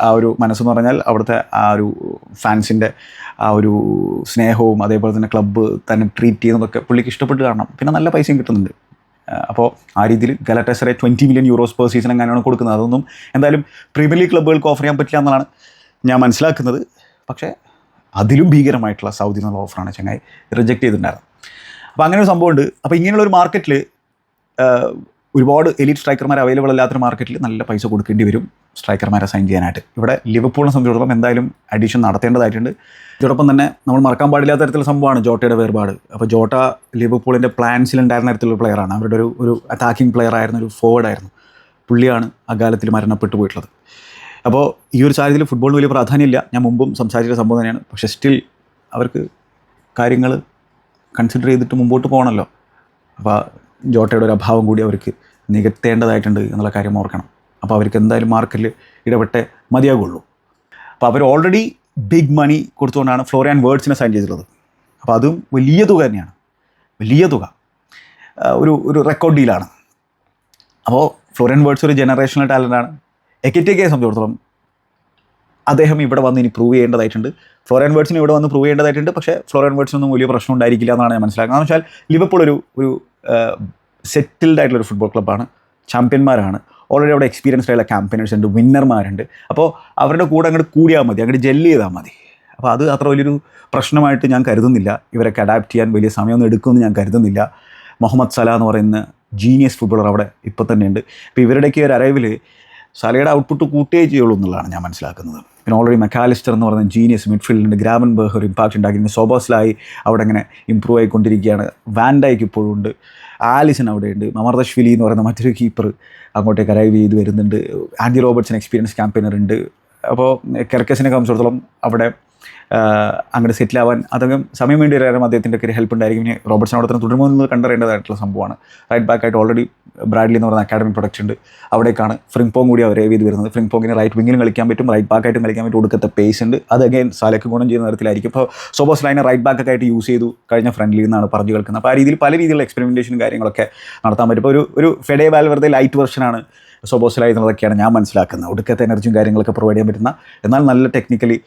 ആ ഒരു മനസ്സെന്ന് പറഞ്ഞാൽ അവിടുത്തെ ആ ഒരു ഫാൻസിന്റെ ആ ഒരു സ്നേഹവും അതേപോലെ തന്നെ ക്ലബ്ബ് തന്നെ ട്രീറ്റ് ചെയ്യുന്നതൊക്കെ പുള്ളിക്ക് ഇഷ്ടപ്പെട്ട് കാണണം. പിന്നെ നല്ല പൈസയും കിട്ടുന്നുണ്ട്. അപ്പോൾ ആ രീതിയിൽ Galatasaray twenty million euros per season എങ്ങനെയാണ് കൊടുക്കുന്നത്? അതൊന്നും എന്തായാലും പ്രീമിയർ ലീഗ് ക്ലബ്ബുകൾക്ക് ഓഫർ ചെയ്യാൻ പറ്റില്ല എന്നാണ് ഞാൻ മനസ്സിലാക്കുന്നത്. പക്ഷേ അതിലും ഭീകരമായിട്ടുള്ള സൗദി എന്നുള്ള ഓഫറാണ് ചങ്ങായി റിജക്റ്റ് ചെയ്തിട്ടുണ്ടായിരുന്നത്. അപ്പോൾ അങ്ങനെ ഒരു സംഭവമുണ്ട് അപ്പോൾ ഇങ്ങനെയുള്ള ഒരു മാർക്കറ്റിൽ ഒരുപാട് എലിറ്റ് സ്ട്രൈക്കർമാർ അവൈലബിൾ അല്ലാത്തൊരു മാർക്കറ്റിൽ നല്ല പൈസ കൊടുക്കേണ്ടി വരും സ്ട്രൈക്കർമാരെ സൈൻ ചെയ്യാനായിട്ട്. ഇവിടെ ലിവർപൂളിനെ സംബന്ധിച്ചിടത്തോളം എന്തായാലും അഡീഷൻ നടത്തേണ്ടതായിട്ടുണ്ട്. ഇതോടൊപ്പം തന്നെ നമ്മൾ മറക്കാൻ പാടില്ലാത്ത തരത്തിലുള്ള സംഭവമാണ് ജോട്ടയുടെ വേർപാട്. അപ്പോൾ ജോട്ട ലിവർപൂളിന്റെ പ്ലാൻസിൽ ഉണ്ടായിരുന്ന തരത്തിലുള്ള പ്ലെയറാണ് അവരുടെ ഒരു ഒരു അറ്റാക്കിംഗ് പ്ലെയർ ആയിരുന്നു ഒരു ഫോർവേഡ് ആയിരുന്നു. പുള്ളിയാണ് അകാലത്തിൽ മരണപ്പെട്ടു പോയിട്ടുള്ളത്. അപ്പോൾ ഈ ഒരു സാഹചര്യത്തിൽ ഫുട്ബോളിന് വലിയ പ്രാധാന്യമില്ല. ഞാൻ മുമ്പും സംസാരിച്ച സംഭവം തന്നെയാണ്. പക്ഷേ സ്റ്റിൽ അവർക്ക് കാര്യങ്ങൾ കൺസിഡർ ചെയ്തിട്ട് മുമ്പോട്ട് പോകണമല്ലോ. അപ്പോൾ ജോട്ടയുടെ ഒരു അഭാവം കൂടി അവർക്ക് നികത്തേണ്ടതായിട്ടുണ്ട് എന്നുള്ള കാര്യം ഓർക്കണം. അപ്പോൾ അവർക്ക് എന്തായാലും മാർക്കറ്റിൽ ഇടപെട്ടേ മതിയാകുള്ളൂ. അപ്പോൾ അവർ ഓൾറെഡി ബിഗ് മണി കൊടുത്തുകൊണ്ടാണ് ഫ്ലോറിയാൻ വേർഡ്സിനെ സൈൻ ചെയ്തിട്ടുള്ളത്. അപ്പോൾ അതും വലിയ തുക തന്നെയാണ്. വലിയ തുക. ഒരു ഒരു റെക്കോർഡ് ഡീലാണ് അപ്പോൾ ഫ്ലോറിയൻ വേർഡ്സ് ഒരു ജനറേഷണൽ ടാലന്റാണ് എക്കറ്റിക്കയെ സംബന്ധിച്ചിടത്തോളം അദ്ദേഹം ഇവിടെ വന്ന് ഇനി പ്രൂവ് ചെയ്യേണ്ടതായിട്ടുണ്ട്. ഫ്ലോറിയൻ വേർഡ്സിന് ഇവിടെ വന്ന് പ്രൂവ് ചെയ്യേണ്ടതായിട്ടുണ്ട്. പക്ഷേ ഫ്ലോറിയൻ വേർഡ്സിനൊന്നും വലിയ പ്രശ്നം ഉണ്ടായിരിക്കില്ല എന്നാണ് ഞാൻ മനസ്സിലാക്കുന്നത്. എന്ന് വെച്ചാൽ ലിവർപൂൾ ഒരു ഒരു സെറ്റിൽഡ് ആയിട്ടുള്ള ഒരു ഫുട്ബോൾ ക്ലബ്ബാണ് ചാമ്പ്യന്മാരാണ്. ഓൾറെഡി അവിടെ എക്സ്പീരിയൻസ്ഡ് ആയിട്ടുള്ള ക്യാമ്പയിനേഴ്സ് ഉണ്ട് വിന്നർമാരുണ്ട് അപ്പോൾ അവരുടെ കൂടെ അങ്ങോട്ട് കൂടിയാൽ മതി അങ്ങോട്ട് ജെല്ല് ചെയ്താൽ മതി. അപ്പോൾ അത് അത്ര വലിയൊരു പ്രശ്നമായിട്ട് ഞാൻ കരുതുന്നില്ല. ഇവരൊക്കെ അഡാപ്റ്റ് ചെയ്യാൻ വലിയ സമയമൊന്നും എടുക്കുമെന്ന് ഞാൻ കരുതുന്നില്ല. മുഹമ്മദ് സലാ എന്ന് പറയുന്ന ജീനിയസ് ഫുട്ബോളർ അവിടെ ഇപ്പോൾ തന്നെയുണ്ട്. അപ്പോൾ ഇവരുടെയൊക്കെ ഒരു അറൈവിൽ സലയുടെ ഔട്ട്പുട്ട് കൂട്ടുകയേ ചെയ്യുള്ളൂ എന്നുള്ളതാണ് ഞാൻ മനസ്സിലാക്കുന്നത്. പിന്നെ ഓൾറെഡി മെക്കാലിസ്റ്റർ എന്ന് പറയുന്ന ജീനിയസ് മിഡ്ഫീൽഡിന്റെ ഗ്രാമൻ ഒരു ഇമ്പാക്റ്റ് ഉണ്ടാക്കിയിരുന്നു സോബോസ്ലായി അവിടെ ഇങ്ങനെ ഇമ്പ്രൂവ് ആയിക്കൊണ്ടിരിക്കുകയാണ്. വാൻഡായിക്ക് ഇപ്പോഴും ഉണ്ട്. ആലിസൺ അവിടെയുണ്ട് മമർദശ്വിലി എന്ന് പറയുന്ന മറ്റൊരു കീപ്പർ അങ്ങോട്ടേക്ക് അറൈവ് ചെയ്ത് വരുന്നുണ്ട്. ആൻഡി റോബർട്ട്സൺ എക്സ്പീരിയൻസ് ക്യാമ്പയിനർ ഉണ്ട്. അപ്പോൾ കെർക്കസിനെ സംബന്ധിച്ചിടത്തോളം അവിടെ അങ്ങനെ സെറ്റിൽ ആവാൻ അദ്ദേഹം സമയം വേണ്ടി വരാനും അദ്ദേഹത്തിന്റെ ഒക്കെ ഒരു ഹെൽപ്പ് ഉണ്ടായിരിക്കും. ഇനി റോബർട്ട്സൺ അവിടെ തന്നെ തുടരുമോ എന്ന് കണ്ടറിയേണ്ടതായിട്ടുള്ള സംഭവമാണ്. റൈറ്റ് ബാക്കായിട്ട് ഓൾറെഡി ബ്രാഡ്ലി എന്ന് പറയുന്ന അക്കാഡമി പ്രൊഡക്ഷൻ ഉണ്ട്. അവിടേക്കാണ് ഫ്രിംപോങ് കൂടി അവരെ ചെയ്ത് വരുന്നത്? ഫ്രിംപോങ്ങിന് റൈറ്റ് വിങ്ങിലും കളിക്കാൻ പറ്റും റൈറ്റ് ബാക്ക് ആയിട്ടും കളിക്കാൻ പറ്റും. ഒടുക്കത്തെ പേസ് ഉണ്ട്. അത് അഗൈൻ സാലക്ക് ഗുണം ചെയ്യുന്ന തരത്തിലായിരിക്കും. ഇപ്പോൾ സോബോസ് ലൈനെ റൈറ്റ് ബാക്ക് ഒക്കെ ആയിട്ട് യൂസ് ചെയ്തു കഴിഞ്ഞ ഫ്രണ്ട്ലി എന്നാണ് പറഞ്ഞു കേൾക്കുന്നത്. അപ്പോൾ ആ രീതിയിൽ പല രീതിയിലുള്ള എക്സ്പെരിമെന്റേഷനും കാര്യങ്ങളൊക്കെ നടത്താൻ പറ്റും. ഇപ്പോൾ ഒരു ഒരു ഫെഡേ വാൽ വെറുതെ ലൈറ്റ് വെർഷനാണ് സോബോസിലായി എന്നുള്ളതൊക്കെയാണ് ഞാൻ മനസ്സിലാക്കുന്നത്. ഒടുക്കത്തെ എനർജിയും കാര്യങ്ങളൊക്കെ പ്രൊവൈഡ് ചെയ്യാൻ പറ്റുന്ന എന്നാൽ നല്ല ടെക്നിക്കലി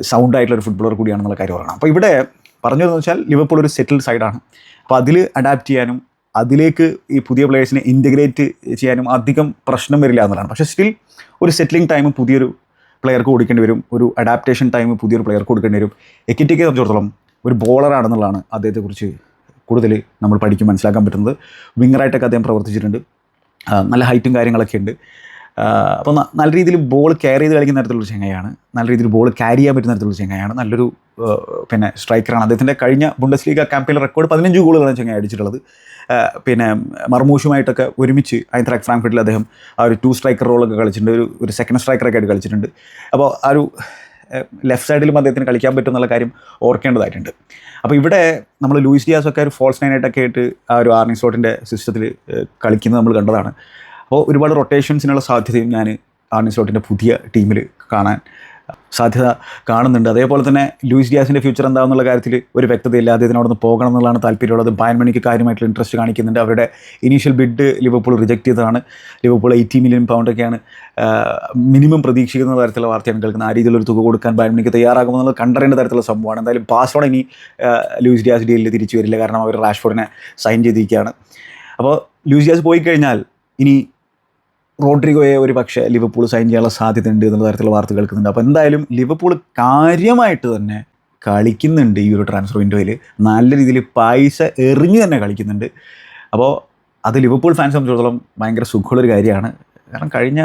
സൗണ്ട് ആയിട്ടുള്ള ഒരു ഫുട്ബോളർ കൂടിയാണെന്നുള്ള കാര്യം പറയണം അപ്പോൾ ഇവിടെ പറഞ്ഞു വെച്ചാൽ ലിവർപൂൾ ഒരു സെറ്റിൽഡ് സൈഡാണ് അപ്പോൾ അതിൽ അഡാപ്റ്റ് ചെയ്യാനും അതിലേക്ക് ഈ പുതിയ പ്ലേയേഴ്സിനെ ഇന്റഗ്രേറ്റ് ചെയ്യാനും അധികം പ്രശ്നം വരില്ല എന്നുള്ളതാണ്. പക്ഷേ സ്റ്റിൽ ഒരു സെറ്റിലിംഗ് ടൈം പുതിയൊരു പ്ലെയർക്ക് കൊടുക്കേണ്ടി വരും. ഒരു അഡാപ്റ്റേഷൻ ടൈം പുതിയൊരു പ്ലെയർക്ക് കൊടുക്കേണ്ടി വരും. എക്കിറ്റിക്കെ സംബന്ധിച്ചിടത്തോളം ഒരു ബോളറാണെന്നുള്ളതാണ് അദ്ദേഹത്തെക്കുറിച്ച് കൂടുതൽ നമ്മൾ പഠിക്കും മനസ്സിലാക്കാൻ പറ്റുന്നത്. വിങ്ങറായിട്ടൊക്കെ അദ്ദേഹം പ്രവർത്തിച്ചിട്ടുണ്ട്. നല്ല ഹൈറ്റും കാര്യങ്ങളൊക്കെ ഉണ്ട്. അപ്പോൾ നല്ല രീതിയിൽ ബോൾ ക്യാരി ചെയ്ത് കളിക്കുന്ന തരത്തിലുള്ള ചെങ്ങയാണ് നല്ല രീതിയിൽ ബോൾ ക്യാരി ചെയ്യാൻ പറ്റുന്ന തരത്തിലുള്ള ചെങ്ങയാണ് നല്ലൊരു പിന്നെ സ്ട്രൈക്കറാണ് അദ്ദേഹത്തിന്റെ കഴിഞ്ഞ ബുണ്ടസ് ലീഗ ക്യാമ്പയിലെ റെക്കോർഡ് പതിനഞ്ച് ഗോളുകളാണ് ചെങ്ങ അടിച്ചിട്ടുള്ളത്. പിന്നെ മർമൂഷുമായിട്ടൊക്കെ ഒരുമിച്ച് ഐന്ത്രാക് ഫ്രാങ്ക്ഫർട്ടിൽ അദ്ദേഹം ആ ഒരു ടു സ്ട്രൈക്കർ റോളൊക്കെ കളിച്ചിട്ടുണ്ട്. ഒരു ഒരു സെക്കൻഡ് സ്ട്രൈക്കറൊക്കെ ആയിട്ട് കളിച്ചിട്ടുണ്ട്. അപ്പോൾ ആ ഒരു ലെഫ്റ്റ് സൈഡിലും അദ്ദേഹത്തിന് കളിക്കാൻ പറ്റും എന്നുള്ള കാര്യം ഓർക്കേണ്ടതായിട്ടുണ്ട്. അപ്പോൾ ഇവിടെ നമ്മൾ ലൂയിസ് ഡിയാസ് ഒക്കെ ഒരു ഫോൾസ് നൈനായിട്ടൊക്കെ ആയിട്ട് ആ ഒരു ആർണിംഗ് സ്ലോട്ടിന്റെ സിസ്റ്റത്തിൽ കളിക്കുന്നത് നമ്മൾ കണ്ടതാണ്. അപ്പോൾ ഒരുപാട് റൊട്ടേഷൻസിനുള്ള സാധ്യതയും ഞാൻ ആർണിംഗ് സ്ലോട്ടിന്റെ പുതിയ ടീമിൽ കാണാൻ സാധ്യത കാണുന്നുണ്ട്. അതേപോലെ തന്നെ ലൂയിസ് ഡിയാസിന്റെ ഫ്യൂച്ചർ എന്താണെന്നുള്ള കാര്യത്തിൽ ഒരു വ്യക്തതയില്ല. അദ്ദേഹത്തിന് ഇതിനോടൊന്ന് പോകണം എന്നുള്ളതാണ് താല്പര്യമുള്ളത്. ബാൻ മണിക്ക് കാര്യമായിട്ടുള്ള ഇൻട്രസ്റ്റ് കാണിക്കുന്നുണ്ട്. അവരുടെ ഇനീഷ്യൽ ബിഡ് ലിവർപൂൾ റിജക്ട് ചെയ്തതാണ്. ലിവർപൂൾ എയ്റ്റി മില്യൺ പൗണ്ടൊക്കെയാണ് മിനിമം പ്രതീക്ഷിക്കുന്ന തരത്തിലുള്ള വാർത്തയാണ് കേൾക്കുന്നത്. ആ രീതിയിലുള്ള ഒരു തുക കൊടുക്കാൻ ബാൻ മണിക്ക് തയ്യാറാകുമെന്നുള്ളത് കണ്ടറിയേണ്ട തരത്തിലുള്ള സംഭവമാണ്. എന്തായാലും പാസ്വേഡ് ഇനി ലൂയിസ് ഡിയാസ് ഡീലിൽ തിരിച്ചു വരില്ല. കാരണം അവർ റാഷ്ഫോർഡിനെ സൈൻ ചെയ്തിരിക്കുകയാണ്. അപ്പോൾ ലൂയിസ് ഡിയാസ് പോയി കഴിഞ്ഞാൽ ഇനി റോഡ്രിഗോയെ ഒരു പക്ഷേ ലിവർപൂൾ സൈൻ ചെയ്യാനുള്ള സാധ്യത ഉണ്ട് എന്നുള്ള തരത്തിലുള്ള വാർത്ത കേൾക്കുന്നുണ്ട്. അപ്പോൾ എന്തായാലും ലിവർപൂൾ കാര്യമായിട്ട് തന്നെ കളിക്കുന്നുണ്ട് ഈ ഒരു ട്രാൻസ്ഫർ വിൻഡോയിൽ നല്ല രീതിയിൽ പൈസ എറിഞ്ഞ് തന്നെ കളിക്കുന്നുണ്ട്. അപ്പോൾ അത് ലിവർപൂൾ ഫാൻസ് സംബന്ധിച്ചിടത്തോളം ഭയങ്കര സുഖമുള്ളൊരു കാര്യമാണ്. കാരണം കഴിഞ്ഞ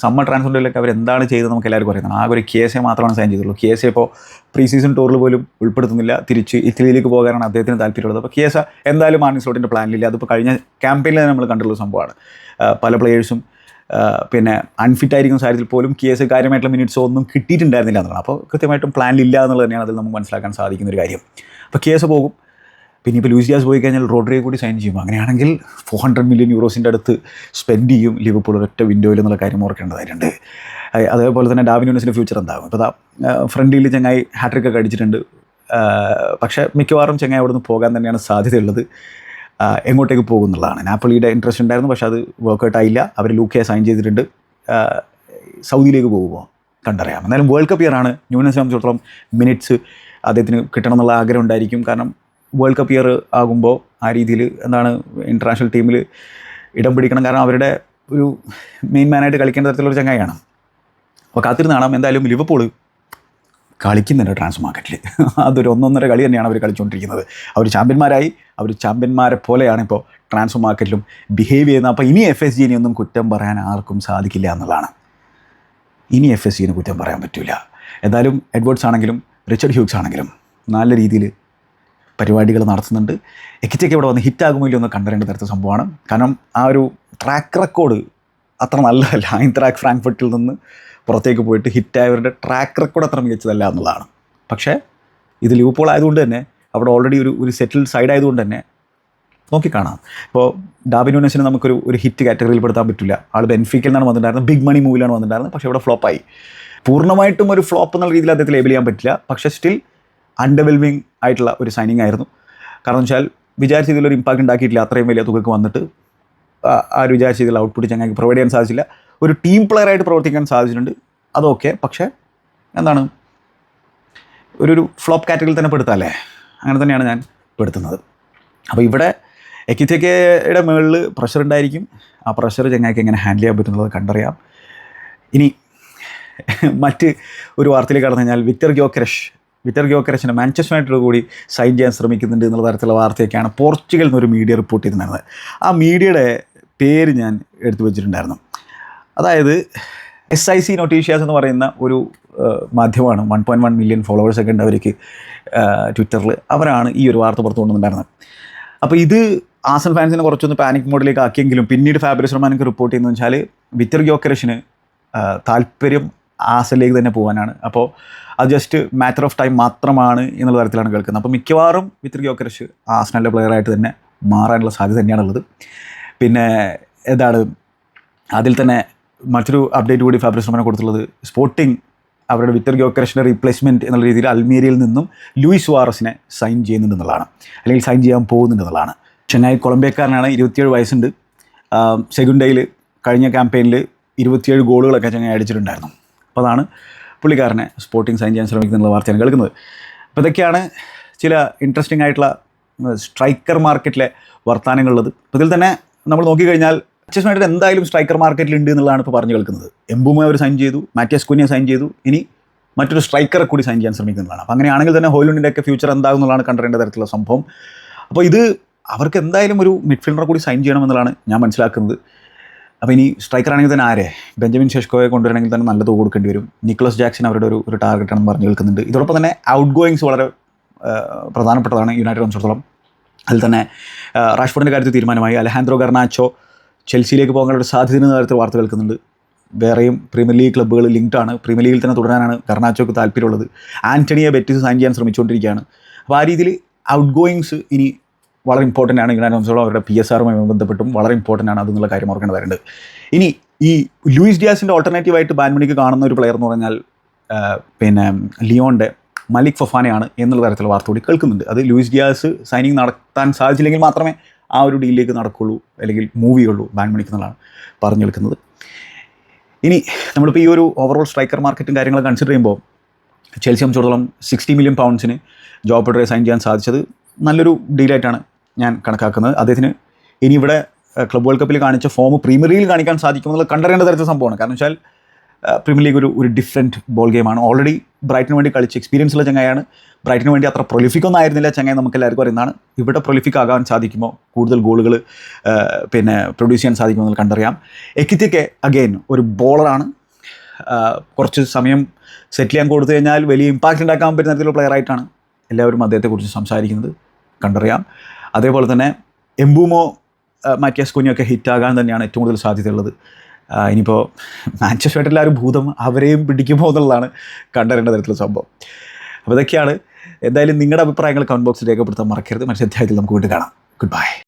സമ്മർ ട്രാൻസ്ഫർ വിൻഡോയിലൊക്കെ അവർ എന്താണ് ചെയ്തത് നമുക്ക് എല്ലാവർക്കും അറിയുന്നത് ആകെ ഒരു കേസെ മാത്രമാണ് സൈൻ ചെയ്തുള്ളൂ. കേസെ ഇപ്പോൾ പ്രീ സീസൺ ടൂറിൽ പോലും ഉൾപ്പെടുത്തുന്നില്ല. തിരിച്ച് ഇറ്റലിയിലേക്ക് പോകാനാണ് അദ്ദേഹത്തിന് താല്പര്യമുള്ളത്. അപ്പോൾ കേസ എന്തായാലും മാർണിംഗ് സ്ലോട്ടിന്റെ പ്ലാനിലില്ല അതിപ്പോൾ കഴിഞ്ഞ ക്യാമ്പയിനിൽ നമ്മൾ കണ്ടിട്ടുള്ള സംഭവമാണ്. പല പ്ലേയേഴ്സും പിന്നെ അൺഫിറ്റ് ആയിരിക്കുന്ന സാഹചര്യത്തിൽ പോലും കേസ് കാര്യമായിട്ടുള്ള മിനിറ്റ്സ് ഒന്നും കിട്ടിയിട്ടുണ്ടായിരുന്നില്ല എന്നുള്ളതാണ് അപ്പോൾ കൃത്യമായിട്ടും പ്ലാനിലില്ല എന്നുള്ളത് തന്നെയാണ് അതിൽ നമുക്ക് മനസ്സിലാക്കാൻ സാധിക്കുന്ന ഒരു കാര്യം. അപ്പോൾ കേസ് പോകും. പിന്നെ ഇപ്പോൾ ലൂസിയാസ് പോയി കഴിഞ്ഞാൽ റോഡ്രിയെ കൂടി സൈൻ ചെയ്യും. അങ്ങനെയാണെങ്കിൽ ഫോർ ഹൺഡ്രഡ് മില്യൺ യൂറോസിന്റെ അടുത്ത് സ്പെൻഡ് ചെയ്യും ലിവർപൂൾ ഒരൊറ്റ വിൻഡോയിൽ എന്നുള്ള കാര്യം ഓർക്കേണ്ടതായിട്ടുണ്ട്. അതേപോലെ തന്നെ ഡാവിൻ യൂണിസിന്റെ ഫ്യൂച്ചർ എന്താകും? ഇപ്പോൾ ഫ്രണ്ടിൽ ചങ്ങായി ഹാട്രിക്കൊക്കെ അടിച്ചിട്ടുണ്ട്. പക്ഷേ മിക്കവാറും ചങ്ങായി അവിടെ നിന്ന് പോകാൻ തന്നെയാണ് സാധ്യതയുള്ളത്. എങ്ങോട്ടേക്ക് പോകുന്നുള്ളതാണ്. നാപ്പിളിയുടെ ഇൻട്രസ്റ്റ് ഉണ്ടായിരുന്നു പക്ഷേ അത് വർക്കൗട്ട് ആയില്ല. അവർ ലൂക്കയെ സൈൻ ചെയ്തിട്ടുണ്ട്. സൗദിയിലേക്ക് പോകുമോ കണ്ടറിയാം. എന്നാലും വേൾഡ് കപ്പ് ഇയറാണ് ന്യൂനെ സംബന്ധിച്ചിടത്തോളം മിനിറ്റ്സ് അദ്ദേഹത്തിന് കിട്ടണം എന്നുള്ള ആഗ്രഹം ഉണ്ടായിരിക്കും. കാരണം വേൾഡ് കപ്പ് ഇയർ ആകുമ്പോൾ ആ രീതിയിൽ എന്താണ് ഇന്റർനാഷണൽ ടീമിൽ ഇടം പിടിക്കണം. കാരണം അവരുടെ ഒരു മെയിൻ മാനായിട്ട് കളിക്കേണ്ട തരത്തിലുള്ള ചങ്ങായിയാണ്. അപ്പോൾ കാത്തിരുന്ന് കാണാം. എന്തായാലും ലിവർപൂൾ കളിക്കുന്നുണ്ട് ട്രാൻസ് മാർക്കറ്റിൽ അതൊരു ഒന്നൊന്നര കളി തന്നെയാണ് അവർ കളിച്ചുകൊണ്ടിരിക്കുന്നത് അവർ ചാമ്പ്യന്മാരായി. അവർ ചാമ്പ്യന്മാരെ പോലെയാണ് ഇപ്പോൾ ട്രാൻസ് മാർക്കറ്റിലും ബിഹേവ് ചെയ്യുന്നത്. അപ്പോൾ ഇനി എഫ് എസ് ജിനെ ഒന്നും കുറ്റം പറയാൻ ആർക്കും സാധിക്കില്ല എന്നുള്ളതാണ്. ഇനി എഫ് എസ് ജിനെ കുറ്റം പറയാൻ പറ്റില്ല എന്തായാലും എഡ്വേർഡ്സ് ആണെങ്കിലും റിച്ചർഡ് ഹ്യൂഗ്സ് ആണെങ്കിലും നല്ല രീതിയിൽ പരിപാടികൾ നടത്തുന്നുണ്ട്. എക്കിച്ചൊക്കെ ഇവിടെ വന്ന് ഹിറ്റാകുമോ ഇല്ലയോ എന്ന് കണ്ടറിയേണ്ട തരത്തെ സംഭവമാണ്. കാരണം ആ ഒരു ട്രാക്ക് റെക്കോർഡ് അത്ര നല്ലതല്ല. ഐൻട്രാക്ക് ഫ്രാങ്ക്ഫർട്ടിൽ നിന്ന് പുറത്തേക്ക് പോയിട്ട് ഹിറ്റായവരുടെ ട്രാക്ക് റെക്കോർഡ് അത്ര മികച്ചതല്ല എന്നുള്ളതാണ്. പക്ഷേ ഇത് ലൂപ്പോൾ ആയതുകൊണ്ട് തന്നെ അവിടെ ഓൾറെഡി ഒരു ഒരു സെറ്റിൽഡ് സൈഡ് ആയതുകൊണ്ട് തന്നെ നോക്കിക്കാണാം ഇപ്പോൾ ഡാബിനോനസിന് നമുക്കൊരു ഒരു ഹിറ്റ് കാറ്റഗറിയിൽ പെടുത്താൻ പറ്റില്ല ആൾ ബെൻഫിക്കിൽ നിന്നാണ് വന്നിട്ടുണ്ടായിരുന്നത്. ബിഗ് മണി മൂവിലാണ് വന്നിട്ടുണ്ടായിരുന്നത്. പക്ഷേ ഇവിടെ ഫ്ലോപ്പായി പൂർണമായിട്ടും ഒരു ഫ്ലോപ്പ് എന്നുള്ള രീതിയിൽ അദ്ദേഹത്തെ ലേബിൾ ചെയ്യാൻ പറ്റില്ല. പക്ഷേ സ്റ്റിൽ അണ്ടർവെൽമിങ് ആയിട്ടുള്ള ഒരു സൈനിങ് ആയിരുന്നു. കാരണം വെച്ചാൽ വിചാരിച്ച രീതിയിലൊരു ഇമ്പാക്റ്റ് ഉണ്ടാക്കിയിട്ടില്ല. അത്രയും വലിയ തുകക്ക് വന്നിട്ട് ആ- ഒരു വിചാരിച്ച രീതിയിൽ ഔട്ട്പുട്ട് ചങ്ങായിക്ക് പ്രൊവൈഡ് ചെയ്യാൻ സാധിച്ചില്ല. ഒരു ടീം പ്ലെയറായിട്ട് പ്രവർത്തിക്കാൻ സാധിച്ചിട്ടുണ്ട്. അതൊക്കെ പക്ഷേ എന്താണ്? ഒരു ഒരു ഫ്ലോപ്പ് കാറ്റഗറിയിൽ തന്നെ പെടുത്താല്ലേ അങ്ങനെ തന്നെയാണ് ഞാൻ പെടുത്തുന്നത്. അപ്പോൾ ഇവിടെ എക്കിത്തേക്കയുടെ മുകളിൽ പ്രഷർ ഉണ്ടായിരിക്കും. ആ പ്രഷർ ചങ്ങായിക്ക് എങ്ങനെ ഹാൻഡിൽ ചെയ്യാൻ പറ്റുന്നത് കണ്ടറിയാം. ഇനി മറ്റ് ഒരു വാർത്തയിലേക്ക് കടന്നു കഴിഞ്ഞാൽ വിക്ടർ ഗ്യോക്രഷ് വിക്ടർ ഗ്യോക്രഷിനെ മാഞ്ചസ്റ്റർ കൂടി സൈൻ ചെയ്യാൻ ശ്രമിക്കുന്നുണ്ട് എന്നുള്ള തരത്തിലുള്ള വാർത്തയൊക്കെയാണ് പോർച്ചുഗൽ എന്നൊരു മീഡിയ റിപ്പോർട്ട് ചെയ്തിട്ടുണ്ടായിരുന്നത്. ആ മീഡിയയുടെ പേര് ഞാൻ എടുത്തു വെച്ചിട്ടുണ്ടായിരുന്നു. അതായത് എസ് ഐ സി നൊട്ടീഷ്യാസ് എന്ന് പറയുന്ന ഒരു മാധ്യമമാണ്. വൺ പോയിന്റ് വൺ മില്യൺ ഫോളോവേഴ്സൊക്കെ ഉണ്ട് അവർക്ക് ട്വിറ്ററിൽ അവരാണ് ഈ ഒരു വാർത്ത പുറത്തു കൊണ്ടുവന്നിട്ടുണ്ടായിരുന്നത്. അപ്പോൾ ഇത് ആസൻ ഫാൻസിനെ കുറച്ചൊന്ന് പാനിക് മോഡിലേക്ക് ആക്കിയെങ്കിലും പിന്നീട് ഫാബ്രിസ് റഹ്മാനൊക്കെ റിപ്പോർട്ട് ചെയ്യുന്നത് വെച്ചാൽ വിത്തർ ഗ്യോക്കരഷിന് താല്പര്യം ആസനിലേക്ക് തന്നെ പോകാനാണ്. അപ്പോൾ അത് ജസ്റ്റ് മാറ്റർ ഓഫ് ടൈം മാത്രമാണ് എന്നുള്ള തരത്തിലാണ് കേൾക്കുന്നത്. അപ്പോൾ മിക്കവാറും വിത്തർ ഗ്യോക്കരഷ് ആസനലിന്റെ പ്ലെയറായിട്ട് തന്നെ മാറാനുള്ള സാധ്യത തന്നെയാണുള്ളത്. പിന്നെ എന്താണ് അതിൽ തന്നെ മറ്റൊരു അപ്ഡേറ്റ് കൂടി ഫാബ്രിസ് റഹ്മാനെ കൊടുത്തുള്ളത് സ്പോർട്ടിംഗ് അവരുടെ വിക്ടർ ഗ്യോക്കരഷിന്റെ റീപ്ലേസ്മെന്റ് എന്നുള്ള രീതിയിൽ അൽമേരിയയിൽ നിന്നും ലൂയിസ് വാറസിനെ സൈൻ ചെയ്യുന്നുണ്ടെന്നുള്ളതാണ്. അല്ലെങ്കിൽ സൈൻ ചെയ്യാൻ പോകുന്നുണ്ടെന്നുള്ളതാണ്. ചെന്നൈ കൊളംബിയക്കാരനാണ് ഇരുപത്തിയേഴ് വയസ്സുണ്ട്. സെഗുണ്ടയിൽ കഴിഞ്ഞ ക്യാമ്പയിനിൽ ഇരുപത്തിയേഴ് ഗോളുകളൊക്കെ ചെന്നൈ അടിച്ചിട്ടുണ്ടായിരുന്നു. അപ്പോൾ അതാണ് പുള്ളിക്കാരനെ സ്പോർട്ടിംഗ് സൈൻ ചെയ്യാൻ ശ്രമിക്കുന്നുള്ള വാർത്തയാണ് കേൾക്കുന്നത്. അപ്പോൾ ഇതൊക്കെയാണ് ചില ഇൻട്രസ്റ്റിംഗ് ആയിട്ടുള്ള സ്ട്രൈക്കർ മാർക്കറ്റിലെ വർത്തമാനങ്ങളുള്ളത് അപ്പോൾ ഇതിൽ തന്നെ നമ്മൾ നോക്കിക്കഴിഞ്ഞാൽ മാഞ്ചസ്റ്റർ എന്തായാലും സ്ട്രൈക്കർ മാർക്കറ്റിൽ ഉണ്ട് എന്നുള്ളതാണ് ഇപ്പോൾ പറഞ്ഞു കേൾക്കുന്നത്. എംബുമ അവർ സൈൻ ചെയ്തു മാറ്റിയസ് കുനിയെ സൈൻ ചെയ്തു. ഇനി മറ്റൊരു സ്ട്രൈക്കറെ കൂടി സൈൻ ചെയ്യാൻ ശ്രമിക്കുന്നതാണ്. അപ്പോൾ അങ്ങനെയാണെങ്കിൽ തന്നെ ഹോയിലുണ്ടിന്റെ ഒക്കെ ഫ്യൂച്ചർ എന്താകും എന്നുള്ളതാണ് കണ്ടറിയേണ്ട തരത്തിലുള്ള സംഭവം. അപ്പോൾ ഇത് അവർക്ക് എന്തായാലും ഒരു മിഡ്ഫീൽഡറെ കൂടി സൈൻ ചെയ്യണമെന്നുള്ളതാണ് ഞാൻ മനസ്സിലാക്കുന്നത്. അപ്പോൾ ഇനി സ്ട്രൈക്കർ ആണെങ്കിൽ തന്നെ ആരെ? ബെഞ്ചമിൻ ഷെഷ്കോയെ കൊണ്ടുവരണമെങ്കിൽ തന്നെ നല്ല തുക കൊടുക്കേണ്ടി വരും. നിക്കോളസ് ജാക്സൺ അവരുടെ ഒരു ഒരു ടാർഗറ്റാണെന്ന് പറഞ്ഞു കേൾക്കുന്നുണ്ട്. ഇതോടൊപ്പം തന്നെ ഔട്ട് ഗോയിങ്സ് വളരെ പ്രധാനപ്പെട്ടതാണ് യുണൈറ്റഡ് സംബന്ധിച്ചിടത്തോളം. അതിൽ തന്നെ റാഷ്ഫോർഡിന്റെ കാര്യത്തിൽ തീരുമാനമായി. അലഹാൻഡ്രോ ഗർണാച്ചോ ചെൽസിയിലേക്ക് പോകാനുള്ള ഒരു സാധ്യത എന്ന കാര്യത്തിൽ വാർത്ത കേൾക്കുന്നുണ്ട്. വേറെയും പ്രീമിയർ ലീഗ് ക്ലബ്ബുകൾ ലിങ്ക്ഡ് ആണ്. പ്രീമിയർ ലീഗിൽ തന്നെ തുടരാനാണ് കർണാച്ചോക്ക് താല്പര്യമുള്ളത്. ആന്റണിയെ ബെറ്റിസ് സൈൻ ചെയ്യാൻ ശ്രമിച്ചുകൊണ്ടിരിക്കുകയാണ്. അപ്പോൾ ആ രീതിയിൽ ഔട്ട് ഗോയിങ്സ് ഇനി വളരെ ഇമ്പോർട്ടന്റ് ആണ്. യുണൈറ്റഡ് സംബന്ധിച്ചോളം അവരുടെ പി എസ് ആറുമായി ബന്ധപ്പെട്ടും വളരെ ഇമ്പോർട്ടന്റ് ആണ് അതെന്നുള്ള കാര്യം ഓർക്കേണ്ടതായിട്ടുണ്ട് ഇനി ഈ ലൂയിസ് ഡിയാസിന്റെ ഓൾട്ടർനേറ്റീവായിട്ട് ബാൻമണിക്ക് കാണുന്ന ഒരു പ്ലെയർ എന്ന് പറഞ്ഞാൽ പിന്നെ ലിയോണിന്റെ മലിക് ഫഫാനയാണ് എന്നുള്ള തരത്തിലുള്ള വാർത്ത കൂടി കേൾക്കുന്നുണ്ട്. അത് ലൂയിസ് ഡിയാസ് സൈനിങ് നടത്താൻ സാധിച്ചില്ലെങ്കിൽ മാത്രമേ ആ ഒരു ഡീലിലേക്ക് നടക്കുള്ളൂ അല്ലെങ്കിൽ മൂവ് ചെയ്യുള്ളൂ ബാൻമണിക്ക് എന്നുള്ളതാണ് പറഞ്ഞു കേൾക്കുന്നത് ഇനി നമ്മളിപ്പോൾ ഈ ഒരു ഓവറോൾ സ്ട്രൈക്കർ മാർക്കറ്റും കാര്യങ്ങളൊക്കെ കൺസിഡർ ചെയ്യുമ്പോൾ ചെൽസി സംബന്ധിച്ചിടത്തോളം സിക്സ്റ്റി മില്യൺ പൗണ്ട്സിന് ജോബ് പെഡറെ സൈൻ ചെയ്യാൻ സാധിച്ചത് നല്ലൊരു ഡീലായിട്ടാണ് ഞാൻ കണക്കാക്കുന്നത്. അദ്ദേഹത്തിന് ഇനി ഇവിടെ ക്ലബ് വേൾഡ് കപ്പിൽ കാണിച്ച ഫോം പ്രീമിയർ ലീഗിൽ കാണിക്കാൻ സാധിക്കുമെന്നുള്ള കണ്ടറിയേണ്ട തരത്തിൽ സംഭവമാണ്. കാരണം വെച്ചാൽ പ്രീമിയർ ലീഗ് ഒരു ഒരു ഡിഫറെന്റ് ബോൾ ഗെയിമാണ് ഓൾറെഡി ബ്രൈറ്റിന് വേണ്ടി കളിച്ച് എക്സ്പീരിയൻസ് ഉള്ള ചങ്ങായാണ് ബ്രൈറ്റിന് വേണ്ടി അത്ര പ്രൊലിഫിക് ഒന്നും ആയിരുന്നില്ല. ചങ്ങായി നമുക്ക് എല്ലാവർക്കും അറിയുന്നതാണ്. ഇവിടെ പ്രൊലിഫിക് ആകാൻ സാധിക്കുമോ? കൂടുതൽ ഗോളുകൾ പിന്നെ പ്രൊഡ്യൂസ് ചെയ്യാൻ സാധിക്കുമോ എന്ന് കണ്ടറിയാം. എക്കിത്യക്ക് അഗെയിൻ ഒരു ബോളറാണ് കുറച്ച് സമയം സെറ്റിൽ ചെയ്യാൻ കൊടുത്തു കഴിഞ്ഞാൽ വലിയ ഇമ്പാക്റ്റ് ഉണ്ടാക്കാൻ പറ്റുന്ന തരത്തിലുള്ള പ്ലെയർ ആയിട്ടാണ് എല്ലാവരും അദ്ദേഹത്തെക്കുറിച്ച് സംസാരിക്കുന്നത്. കണ്ടറിയാം. അതേപോലെ തന്നെ എംബൂമോ മാറ്റിയാസ് കുഞ്ഞൊക്കെ ഹിറ്റാകാൻ തന്നെയാണ് ഏറ്റവും കൂടുതൽ സാധ്യതയുള്ളത്. ഇനിയിപ്പോൾ മാഞ്ചസ്റ്റർ ആ ഒരു ഭൂതം അവരെയും പിടിക്കുമോ എന്നുള്ളതാണ് കണ്ടറിയേണ്ട തരത്തിലുള്ള സംഭവം. അപ്പോൾ ഇതൊക്കെയാണ്. എന്തായാലും നിങ്ങളുടെ അഭിപ്രായങ്ങൾ കമന്റ് ബോക്സിൽ രേഖപ്പെടുത്താൻ മറക്കരുത്. മനുഷ്യ അധ്യായത്തിൽ നമുക്ക് വീണ്ടും കാണാം. Good bye